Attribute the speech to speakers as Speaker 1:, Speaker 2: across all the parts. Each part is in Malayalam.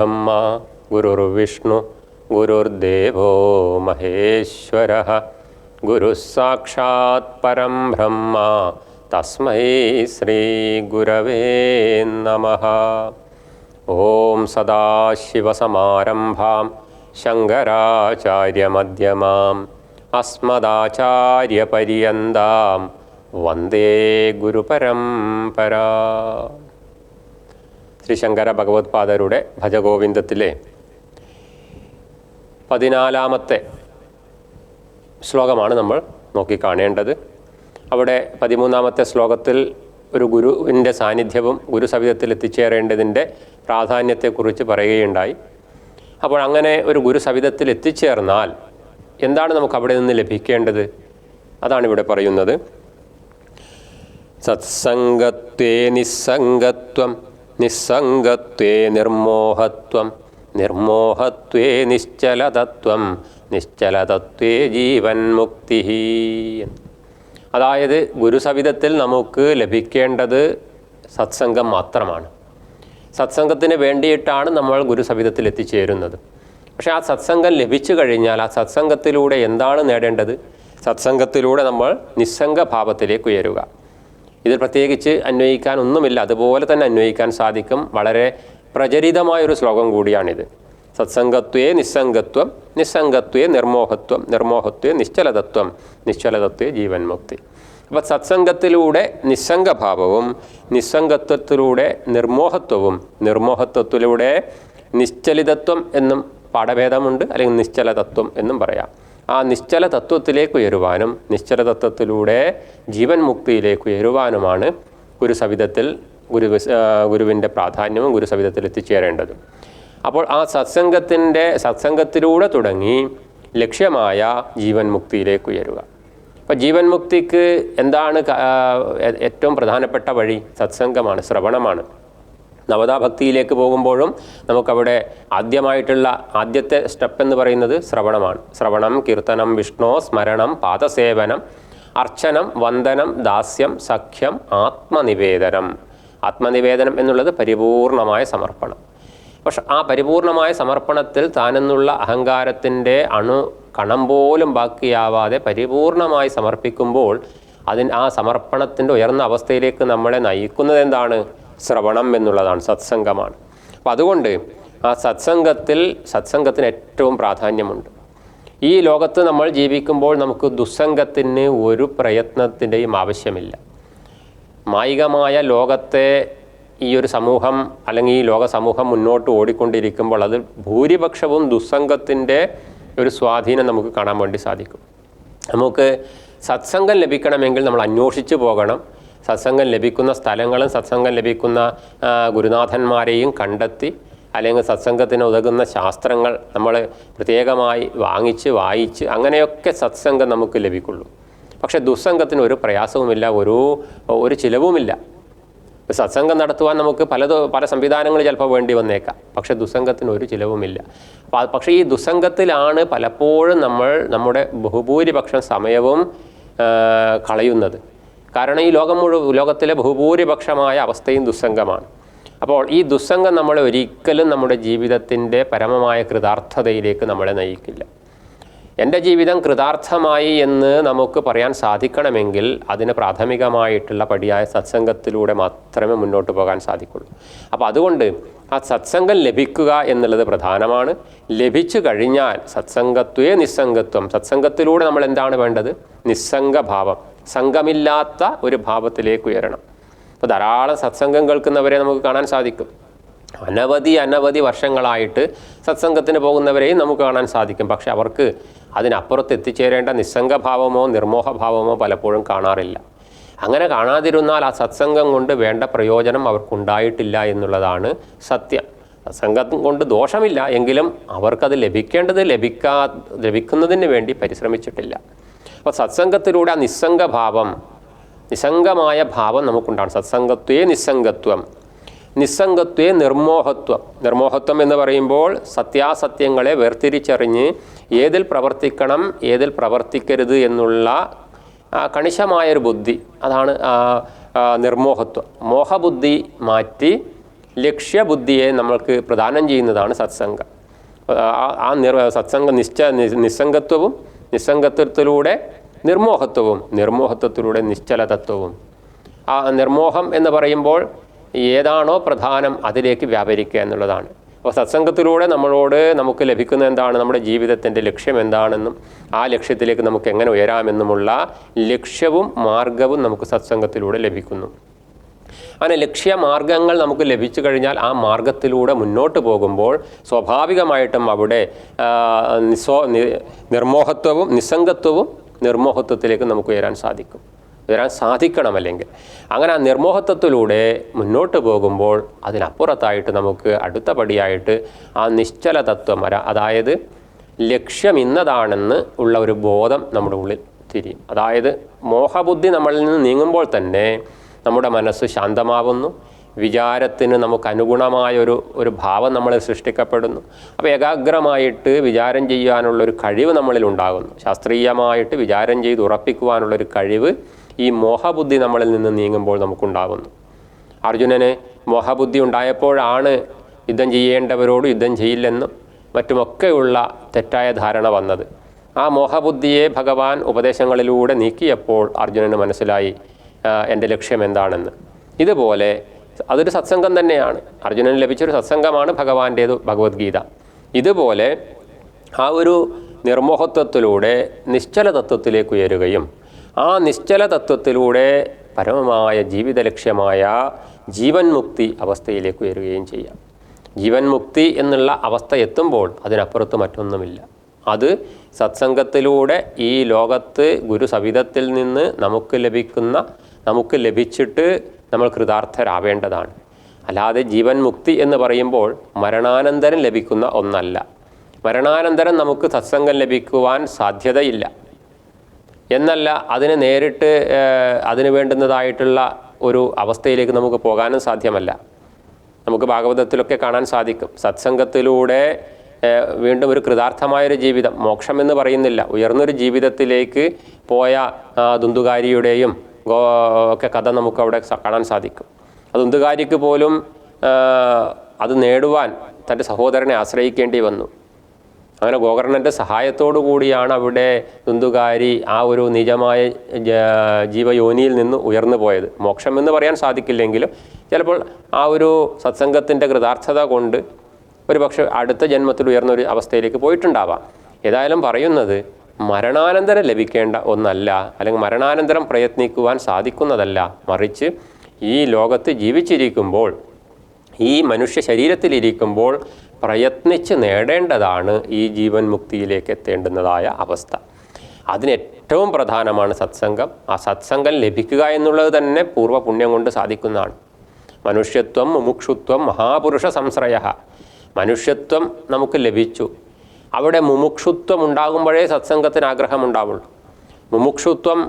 Speaker 1: ब्रह्म गुरुर्विष्णु गुरुर्देवो महेश्वरः। गुरुस्साक्षात् परं ब्रह्म तस्मै श्रीगुरवे नमः। ॐ सदाशिवसमारम्भां शङ्कराचार्यमध्यमाम् अस्मदाचार्यपर्यन्तां वन्दे गुरुपरम्परा। ശ്രീ ശങ്കര ഭഗവത്പാദരുടെ ഭജഗോവിന്ദത്തിലെ പതിനാലാമത്തെ ശ്ലോകമാണ് നമ്മൾ നോക്കിക്കാണേണ്ടത്. അവിടെ പതിമൂന്നാമത്തെ ശ്ലോകത്തിൽ ഒരു ഗുരുവിന്റെ സാന്നിധ്യവും ഗുരുസവിധത്തിൽ എത്തിച്ചേരേണ്ടതിന്റെ പ്രാധാന്യത്തെക്കുറിച്ച് പറയുകയുണ്ടായി. അപ്പോൾ അങ്ങനെ ഒരു ഗുരു സവിധത്തിൽ എത്തിച്ചേർന്നാൽ എന്താണ് നമുക്ക് അവിടെ നിന്ന് ലഭിക്കേണ്ടത്? അതാണ് ഇവിടെ പറയുന്നത്. സത്സംഗത്വേ നിസ്സംഗത്വം നിസ്സംഗത്വേ നിർമോഹത്വം. നിർമോഹത്വേ നിശ്ചലതത്വം. നിശ്ചലതത്വേ ജീവൻ മുക്തി. അതായത് ഗുരുസവിധത്തിൽ നമുക്ക് ലഭിക്കേണ്ടത് സത്സംഗം മാത്രമാണ്. സത്സംഗത്തിന് വേണ്ടിയിട്ടാണ് നമ്മൾ ഗുരുസവിധത്തിൽ എത്തിച്ചേരുന്നത്. പക്ഷേ ആ സത്സംഗം ലഭിച്ചു കഴിഞ്ഞാൽ ആ സത്സംഗത്തിലൂടെ എന്താണ് നേടേണ്ടത്? സത്സംഗത്തിലൂടെ നമ്മൾ നിസ്സംഗ ഭാവത്തിലേക്ക് ഉയരുക. ഇതിൽ പ്രത്യേകിച്ച് അന്വയിക്കാൻ ഒന്നുമില്ല. അതുപോലെ തന്നെ അന്വയിക്കാൻ സാധിക്കും. വളരെ പ്രചരിതമായൊരു ശ്ലോകം കൂടിയാണിത്. സത്സംഗത്വേ നിസ്സംഗത്വം നിസ്സംഗത്വേ നിർമോഹത്വം നിർമോഹത്വേ നിശ്ചലതത്വം നിശ്ചലതത്വേ ജീവൻ മുക്തി അപ്പോൾ സത്സംഗത്തിലൂടെ നിസ്സംഗഭാവവും നിസ്സംഗത്വത്തിലൂടെ നിർമോഹത്വവും നിർമോഹത്വത്തിലൂടെ നിശ്ചലിതത്വം എന്നും പാഠഭേദമുണ്ട്. അല്ലെങ്കിൽ നിശ്ചലതത്വം എന്നും പറയാം. ആ നിശ്ചല തത്വത്തിലേക്ക് ഉയരുവാനും നിശ്ചല തത്വത്തിലൂടെ ജീവൻ മുക്തിയിലേക്ക് ഉയരുവാനുമാണ് ഗുരുസവിധത്തിൽ ഗുരു ഗുരുവിന്റെ പ്രാധാന്യവും ഗുരുസവിധത്തിൽ എത്തിച്ചേരേണ്ടത്. അപ്പോൾ ആ സത്സംഗത്തിന്റെ സത്സംഗത്തിലൂടെ തുടങ്ങി ലക്ഷ്യമായ ജീവൻ മുക്തിയിലേക്ക് ഉയരുക. അപ്പോൾ ജീവൻ മുക്തിക്ക് എന്താണ് ഏറ്റവും പ്രധാനപ്പെട്ട വഴി? സത്സംഗമാണ് ശ്രവണമാണ്. നവതാഭക്തിയിലേക്ക് പോകുമ്പോഴും നമുക്കവിടെ ആദ്യമായിട്ടുള്ള ആദ്യത്തെ സ്റ്റെപ്പ് എന്ന് പറയുന്നത് ശ്രവണമാണ്. ശ്രവണം കീർത്തനം വിഷ്ണു സ്മരണം പാദസേവനം അർച്ചനം വന്ദനം ദാസ്യം സഖ്യം ആത്മനിവേദനം. ആത്മനിവേദനം എന്നുള്ളത് പരിപൂർണമായ സമർപ്പണം. പക്ഷെ ആ പരിപൂർണമായ സമർപ്പണത്തിൽ താനെന്നുള്ള അഹങ്കാരത്തിന്റെ അണു കണം പോലും ബാക്കിയാവാതെ പരിപൂർണമായി സമർപ്പിക്കുമ്പോൾ അതിന് ആ സമർപ്പണത്തിന്റെ ഉയർന്ന അവസ്ഥയിലേക്ക് നമ്മളെ നയിക്കുന്നത് എന്താണ് ശ്രവണം എന്നുള്ളതാണ് സത്സംഗമാണ്. അപ്പം അതുകൊണ്ട് ആ സത്സംഗത്തിൽ സത്സംഗത്തിന് ഏറ്റവും പ്രാധാന്യമുണ്ട്. ഈ ലോകത്ത് നമ്മൾ ജീവിക്കുമ്പോൾ നമുക്ക് ദുസ്സംഗത്തിന് ഒരു പ്രയത്നത്തിന്റെയും ആവശ്യമില്ല. മായികമായ ലോകത്തെ ഈ ഒരു സമൂഹം അല്ലെങ്കിൽ ഈ ലോക സമൂഹം മുന്നോട്ട് ഓടിക്കൊണ്ടിരിക്കുമ്പോൾ അത് ഭൂരിപക്ഷവും ദുസ്സംഗത്തിന്റെ ഒരു സ്വാധീനം നമുക്ക് കാണാൻ വേണ്ടി സാധിക്കും. നമുക്ക് സത്സംഗം ലഭിക്കണമെങ്കിൽ നമ്മൾ അന്വേഷിച്ച് പോകണം. സത്സംഗം ലഭിക്കുന്ന സ്ഥലങ്ങളും സത്സംഗം ലഭിക്കുന്ന ഗുരുനാഥന്മാരെയും കണ്ടെത്തി അല്ലെങ്കിൽ സത്സംഗത്തിന് ഉതകുന്ന ശാസ്ത്രങ്ങൾ നമ്മൾ പ്രത്യേകമായി വാങ്ങിച്ച് വായിച്ച് അങ്ങനെയൊക്കെ സത്സംഗം നമുക്ക് ലഭിക്കുള്ളൂ. പക്ഷേ ദുസ്സംഗത്തിന് ഒരു പ്രയാസവുമില്ല ഒരു ഒരു ചിലവുമില്ല. സത്സംഗം നടത്തുവാൻ നമുക്ക് പല പല സംവിധാനങ്ങൾ ചിലപ്പോൾ വേണ്ടി വന്നേക്കാം പക്ഷേ ദുസ്സംഗത്തിന് ഒരു ചിലവുമില്ല. അപ്പോൾ പക്ഷേ ഈ ദുസ്സംഗത്തിലാണ് പലപ്പോഴും നമ്മൾ നമ്മുടെ ബഹുഭൂരിപക്ഷം സമയവും കളയുന്നത്. കാരണം ഈ ലോകം മുഴുവൻ ലോകത്തിലെ ബഹുഭൂരിപക്ഷമായ അവസ്ഥയും ദുസ്സംഗമാണ്. അപ്പോൾ ഈ ദുസ്സംഗം നമ്മളെ ഒരിക്കലും നമ്മുടെ ജീവിതത്തിന്റെ പരമമായ കൃതാർത്ഥതയിലേക്ക് നമ്മളെ നയിക്കില്ല. എന്റെ ജീവിതം കൃതാർത്ഥമായി എന്ന് നമുക്ക് പറയാൻ സാധിക്കണമെങ്കിൽ അതിന് പ്രാഥമികമായിട്ടുള്ള പടിയായ സത്സംഗത്തിലൂടെ മാത്രമേ മുന്നോട്ട് പോകാൻ സാധിക്കുള്ളൂ. അപ്പോൾ അതുകൊണ്ട് ആ സത്സംഗം ലഭിക്കുക എന്നുള്ളത് പ്രധാനമാണ്. ലഭിച്ചു കഴിഞ്ഞാൽ സത്സംഗത്വേ നിസ്സംഗത്വം. സത്സംഗത്തിലൂടെ നമ്മൾ എന്താണ് വേണ്ടത്? നിസ്സംഗഭാവം. സംഘമില്ലാത്ത ഒരു ഭാവത്തിലേക്ക് ഉയരണം. അപ്പോൾ ധാരാളം സത്സംഗം കേൾക്കുന്നവരെ നമുക്ക് കാണാൻ സാധിക്കും. അനവധി അനവധി വർഷങ്ങളായിട്ട് സത്സംഗത്തിന് പോകുന്നവരെയും നമുക്ക് കാണാൻ സാധിക്കും. പക്ഷെ അവർക്ക് അതിനപ്പുറത്ത് എത്തിച്ചേരേണ്ട നിസ്സംഗഭാവമോ നിർമോഹഭാവമോ പലപ്പോഴും കാണാറില്ല. അങ്ങനെ കാണാതിരുന്നാൽ ആ സത്സംഗം കൊണ്ട് വേണ്ട പ്രയോജനം അവർക്കുണ്ടായിട്ടില്ല എന്നുള്ളതാണ് സത്യം. സത്സംഗം കൊണ്ട് ദോഷമില്ല. എങ്കിലും അവർക്കത് ലഭിക്കേണ്ടത് ലഭിക്കാ ലഭിക്കുന്നതിന് വേണ്ടി പരിശ്രമിച്ചിട്ടില്ല. അപ്പോൾ സത്സംഗത്തിലൂടെ ആ നിസ്സംഗഭാവം നിസ്സംഗമായ ഭാവം നമുക്കുണ്ടാണ് സത്സംഗത്വേ നിസ്സംഗത്വം. നിസ്സംഗത്വേ നിർമോഹത്വം. നിർമോഹത്വം എന്ന് പറയുമ്പോൾ സത്യാസത്യങ്ങളെ വേർതിരിച്ചറിഞ്ഞ് ഏതിൽ പ്രവർത്തിക്കണം ഏതിൽ പ്രവർത്തിക്കരുത് എന്നുള്ള കണിശമായൊരു ബുദ്ധി. അതാണ് നിർമോഹത്വം. മോഹബുദ്ധി മാറ്റി ലക്ഷ്യബുദ്ധിയെ നമ്മൾക്ക് പ്രദാനം ചെയ്യുന്നതാണ് സത്സംഗം. ആ നിർ സത്സംഗ നിശ്ച നിസ്സംഗത്വവും നിസ്സംഗത്വത്തിലൂടെ നിർമോഹത്വവും നിർമോഹത്വത്തിലൂടെ നിശ്ചലതത്വവും. ആ നിർമോഹം എന്ന് പറയുമ്പോൾ ഏതാണോ പ്രധാനം അതിലേക്ക് വ്യാപരിക്കുക എന്നുള്ളതാണ്. അപ്പോൾ സത്സംഗത്തിലൂടെ നമ്മളോട് നമുക്ക് ലഭിക്കുന്ന എന്താണ്? നമ്മുടെ ജീവിതത്തിന്റെ ലക്ഷ്യം എന്താണെന്നും ആ ലക്ഷ്യത്തിലേക്ക് നമുക്ക് എങ്ങനെ ഉയരാമെന്നുമുള്ള ലക്ഷ്യവും മാർഗവും നമുക്ക് സത്സംഗത്തിലൂടെ ലഭിക്കുന്നു. അങ്ങനെ ലക്ഷ്യമാർഗങ്ങൾ നമുക്ക് ലഭിച്ചു കഴിഞ്ഞാൽ ആ മാർഗത്തിലൂടെ മുന്നോട്ട് പോകുമ്പോൾ സ്വാഭാവികമായിട്ടും അവിടെ നിസ്വ നിർമോഹത്വവും നിസ്സംഗത്വവും നിർമോഹത്വത്തിലേക്ക് നമുക്ക് ഉയരാൻ സാധിക്കും. ഉയരാൻ സാധിക്കണം അല്ലെങ്കിൽ. അങ്ങനെ ആ നിർമോഹത്വത്തിലൂടെ മുന്നോട്ട് പോകുമ്പോൾ അതിനപ്പുറത്തായിട്ട് നമുക്ക് അടുത്ത പടിയായിട്ട് ആ നിശ്ചല തത്വം വരാം അതായത് ലക്ഷ്യം ഇന്നതാണെന്ന് ഉള്ള ഒരു ബോധം നമ്മുടെ ഉള്ളിൽ തിരിയും. അതായത് മോഹബുദ്ധി നമ്മളിൽ നിന്ന് നീങ്ങുമ്പോൾ തന്നെ നമ്മുടെ മനസ്സ് ശാന്തമാവുന്നു. വിചാരത്തിന് നമുക്ക് അനുഗുണമായൊരു ഒരു ഭാവം നമ്മളിൽ സൃഷ്ടിക്കപ്പെടുന്നു. അപ്പോൾ ഏകാഗ്രമായിട്ട് വിചാരം ചെയ്യാനുള്ളൊരു കഴിവ് നമ്മളിൽ ഉണ്ടാകുന്നു. ശാസ്ത്രീയമായിട്ട് വിചാരം ചെയ്ത് ഉറപ്പിക്കുവാനുള്ളൊരു കഴിവ് ഈ മോഹബുദ്ധി നമ്മളിൽ നിന്ന് നീങ്ങുമ്പോൾ നമുക്കുണ്ടാകുന്നു. അർജുനന് മോഹബുദ്ധി ഉണ്ടായപ്പോഴാണ് യുദ്ധം ചെയ്യേണ്ടവരോട് യുദ്ധം ചെയ്യില്ലെന്നും മറ്റുമൊക്കെയുള്ള തെറ്റായ ധാരണ വന്നത്. ആ മോഹബുദ്ധിയെ ഭഗവാൻ ഉപദേശങ്ങളിലൂടെ നീക്കിയപ്പോൾ അർജുനന് മനസ്സിലായി. എന്റെ ലക്ഷ്യം എന്താണെന്ന്. ഇതുപോലെ അതൊരു സത്സംഗം തന്നെയാണ്. അർജുനന് ലഭിച്ചൊരു സത്സംഗമാണ് ഭഗവാന്റേത് ഭഗവത്ഗീത. ഇതുപോലെ ആ ഒരു നിർമോഹത്വത്തിലൂടെ നിശ്ചല തത്വത്തിലേക്ക് ഉയരുകയും ആ നിശ്ചല തത്വത്തിലൂടെ പരമമായ ജീവിത ലക്ഷ്യമായ ജീവൻ മുക്തി അവസ്ഥയിലേക്ക് ഉയരുകയും ചെയ്യാം. ജീവൻ മുക്തി എന്നുള്ള അവസ്ഥ എത്തുമ്പോൾ അതിനപ്പുറത്ത് മറ്റൊന്നുമില്ല. അത് സത്സംഗത്തിലൂടെ ഈ ലോകത്ത് ഗുരുസവിധത്തിൽ നിന്ന് നമുക്ക് ലഭിക്കുന്ന നമുക്ക് ലഭിച്ചിട്ട് നമ്മൾ കൃതാർത്ഥരാവേണ്ടതാണ്. അല്ലാതെ ജീവൻ മുക്തി എന്ന് പറയുമ്പോൾ മരണാനന്തരം ലഭിക്കുന്ന ഒന്നല്ല. മരണാനന്തരം നമുക്ക് സത്സംഗം ലഭിക്കുവാൻ സാധ്യതയില്ല. എന്നല്ല അതിന് നേരിട്ട് അതിന് വേണ്ടുന്നതായിട്ടുള്ള ഒരു അവസ്ഥയിലേക്ക് നമുക്ക് പോകാനും സാധ്യമല്ല. നമുക്ക് ഭാഗവതത്തിലൊക്കെ കാണാൻ സാധിക്കും. സത്സംഗത്തിലൂടെ വീണ്ടും ഒരു കൃതാർത്ഥമായൊരു ജീവിതം മോക്ഷം എന്ന് പറയുന്നില്ല. ഉയർന്നൊരു ജീവിതത്തിലേക്ക് പോയ ദുന്തുകാരിയുടെയും ഒക്കെ കഥ നമുക്ക് അവിടെ കാണാൻ സാധിക്കും. അത് ഉന്തുകാരിക്ക് പോലും അത് നേടുവാൻ തന്റെ സഹോദരനെ ആശ്രയിക്കേണ്ടി വന്നു. അങ്ങനെ ഗോകർണന്റെ സഹായത്തോടു കൂടിയാണ് അവിടെ ദുന്തുകാരി ആ ഒരു നിജമായ ജീവയോനിയിൽ നിന്ന് ഉയർന്നു പോയത്. മോക്ഷം എന്ന് പറയാൻ സാധിക്കില്ലെങ്കിലും ചിലപ്പോൾ ആ ഒരു സത്സംഗത്തിന്റെ കൃതാർത്ഥത കൊണ്ട് ഒരു പക്ഷേ അടുത്ത ജന്മത്തിൽ ഉയർന്ന ഒരു അവസ്ഥയിലേക്ക് പോയിട്ടുണ്ടാവാം. ഏതായാലും പറയുന്നത് മരണാനന്തരം ലഭിക്കേണ്ട ഒന്നല്ല അല്ലെങ്കിൽ മരണാനന്തരം പ്രയത്നിക്കുവാൻ സാധിക്കുന്നതല്ല. മറിച്ച് ഈ ലോകത്ത് ജീവിച്ചിരിക്കുമ്പോൾ ഈ മനുഷ്യ ശരീരത്തിലിരിക്കുമ്പോൾ പ്രയത്നിച്ച് നേടേണ്ടതാണ് ഈ ജീവൻ മുക്തിയിലേക്ക് എത്തേണ്ടുന്നതായ അവസ്ഥ. അതിന് ഏറ്റവും പ്രധാനമാണ് സത്സംഗം. ആ സത്സംഗം ലഭിക്കുക എന്നുള്ളത് തന്നെ പൂർവ പുണ്യം കൊണ്ട് സാധിക്കുന്നതാണ്. മനുഷ്യത്വം മുമുക്ഷുത്വം മഹാപുരുഷ സംശ്രയ മനുഷ്യത്വം നമുക്ക് ലഭിച്ചു. അവിടെ മുമുക്ഷുത്വം ഉണ്ടാകുമ്പോഴേ സത്സംഗത്തിന് ആഗ്രഹമുണ്ടാവുള്ളൂ. മുമുക്ഷുത്വം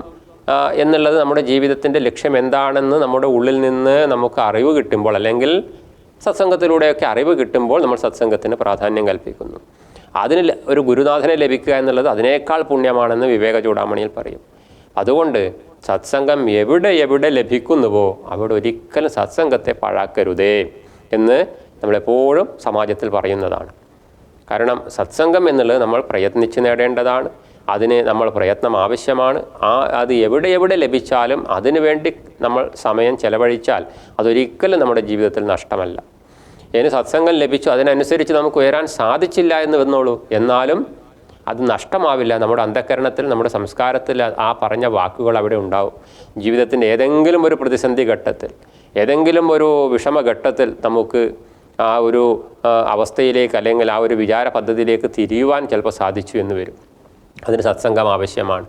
Speaker 1: എന്നുള്ളത് നമ്മുടെ ജീവിതത്തിന്റെ ലക്ഷ്യം എന്താണെന്ന് നമ്മുടെ ഉള്ളിൽ നിന്ന് നമുക്ക് അറിവ് കിട്ടുമ്പോൾ അല്ലെങ്കിൽ സത്സംഗത്തിലൂടെയൊക്കെ അറിവ് കിട്ടുമ്പോൾ നമ്മൾ സത്സംഗത്തിന് പ്രാധാന്യം കൽപ്പിക്കുന്നു. അതിന് ഒരു ഗുരുനാഥനെ ലഭിക്കുക എന്നുള്ളത് അതിനേക്കാൾ പുണ്യമാണെന്ന് വിവേക ചൂടാമണിയിൽ പറയും. അതുകൊണ്ട് സത്സംഗം എവിടെ എവിടെ ലഭിക്കുന്നുവോ അവിടെ ഒരിക്കലും സത്സംഗത്തെ പാഴാക്കരുതേ എന്ന് നമ്മളെപ്പോഴും സമാജത്തിൽ പറയുന്നതാണ്. കാരണം സത്സംഗം എന്നുള്ളത് നമ്മൾ പ്രയത്നിച്ച് നേടേണ്ടതാണ്. അതിന് നമ്മൾ പ്രയത്നം ആവശ്യമാണ്. ആ അത് എവിടെ എവിടെ ലഭിച്ചാലും അതിനു വേണ്ടി നമ്മൾ സമയം ചെലവഴിച്ചാൽ അതൊരിക്കലും നമ്മുടെ ജീവിതത്തിൽ നഷ്ടമല്ല. ഇനി സത്സംഗം ലഭിച്ചു അതിനനുസരിച്ച് നമുക്ക് ഉയരാൻ സാധിച്ചില്ല എന്ന് വന്നോളൂ. എന്നാലും അത് നഷ്ടമാവില്ല. നമ്മുടെ അന്ധകരണത്തിൽ നമ്മുടെ സംസ്കാരത്തിൽ ആ പറഞ്ഞ വാക്കുകൾ അവിടെ ഉണ്ടാവും. ജീവിതത്തിന്റെ ഏതെങ്കിലും ഒരു പ്രതിസന്ധി ഘട്ടത്തിൽ ഏതെങ്കിലും ഒരു വിഷമഘട്ടത്തിൽ നമുക്ക് ആ ഒരു അവസ്ഥയിലേക്ക് അല്ലെങ്കിൽ ആ ഒരു വിചാര പദ്ധതിയിലേക്ക് തിരിയുവാൻ ചിലപ്പോൾ സാധിച്ചു എന്ന് വരും. അതിന് സത്സംഗം ആവശ്യമാണ്.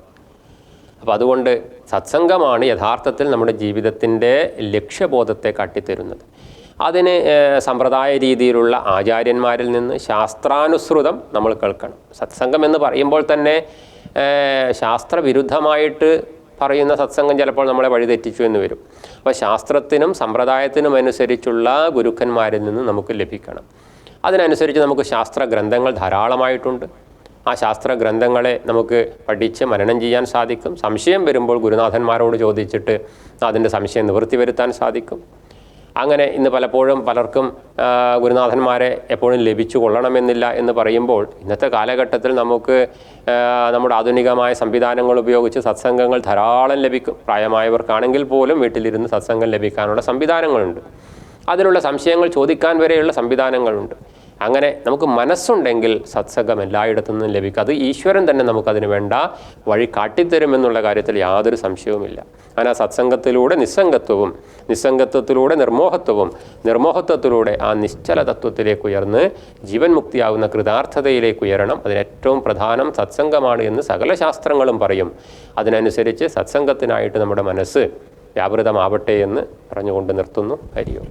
Speaker 1: അപ്പോൾ അതുകൊണ്ട് സത്സംഗമാണ് യഥാർത്ഥത്തിൽ നമ്മുടെ ജീവിതത്തിന്റെ ലക്ഷ്യബോധത്തെ കാട്ടിത്തരുന്നത്. അതിന് സമ്പ്രദായ രീതിയിലുള്ള ആചാര്യന്മാരിൽ നിന്ന് ശാസ്ത്രാനുസൃതം നമ്മൾ കേൾക്കണം. സത്സംഗം എന്ന് പറയുമ്പോൾ തന്നെ ശാസ്ത്രവിരുദ്ധമായിട്ട് പറയുന്ന സത്സംഗം ചിലപ്പോൾ നമ്മളെ വഴിതെറ്റിച്ചു എന്ന് വരും. അപ്പോൾ ശാസ്ത്രത്തിനും സമ്പ്രദായത്തിനും അനുസരിച്ചുള്ള ഗുരുക്കന്മാരിൽ നിന്ന് നമുക്ക് ലഭിക്കണം. അതിനനുസരിച്ച് നമുക്ക് ശാസ്ത്ര ഗ്രന്ഥങ്ങൾ ധാരാളമായിട്ടുണ്ട്. ആ ശാസ്ത്ര ഗ്രന്ഥങ്ങളെ നമുക്ക് പഠിച്ച് മനനം ചെയ്യാൻ സാധിക്കും. സംശയം വരുമ്പോൾ ഗുരുനാഥന്മാരോട് ചോദിച്ചിട്ട് അതിന്റെ സംശയം നിവൃത്തി വരുത്താൻ സാധിക്കും. അങ്ങനെ ഇന്ന് പലപ്പോഴും പലർക്കും ഗുരുനാഥന്മാരെ എപ്പോഴും ലഭിച്ചു കൊള്ളണമെന്നില്ല എന്ന് പറയുമ്പോൾ ഇന്നത്തെ കാലഘട്ടത്തിൽ നമുക്ക് നമ്മുടെ ആധുനികമായ സംവിധാനങ്ങൾ ഉപയോഗിച്ച് സത്സംഗങ്ങൾ ധാരാളം ലഭിക്കും. പ്രായമായവർക്കാണെങ്കിൽ പോലും വീട്ടിലിരുന്ന് സത്സംഗം ലഭിക്കാനുള്ള സംവിധാനങ്ങളുണ്ട്. അതിനുള്ള സംശയങ്ങൾ ചോദിക്കാൻ വരെയുള്ള സംവിധാനങ്ങളുണ്ട്. അങ്ങനെ നമുക്ക് മനസ്സുണ്ടെങ്കിൽ സത്സംഗം എല്ലായിടത്തു നിന്നും ലഭിക്കും. അത് ഈശ്വരൻ തന്നെ നമുക്കതിന് വേണ്ട വഴി കാട്ടിത്തരുമെന്നുള്ള കാര്യത്തിൽ യാതൊരു സംശയവുമില്ല. അങ്ങനെ ആ സത്സംഗത്തിലൂടെ നിസ്സംഗത്വവും നിസ്സംഗത്വത്തിലൂടെ നിർമോഹത്വവും നിർമോഹത്വത്തിലൂടെ ആ നിശ്ചല തത്വത്തിലേക്ക് ഉയർന്ന് ജീവൻ മുക്തിയാവുന്ന കൃതാർത്ഥതയിലേക്ക് ഉയരണം അതിനേറ്റവും പ്രധാനം സത്സംഗമാണ് എന്ന് സകല ശാസ്ത്രങ്ങളും പറയും. അതിനനുസരിച്ച് സത്സംഗത്തിനായിട്ട് നമ്മുടെ മനസ്സ് വ്യാപൃതമാവട്ടെ എന്ന് പറഞ്ഞുകൊണ്ട് നിർത്തുന്നു. ഹരിയോ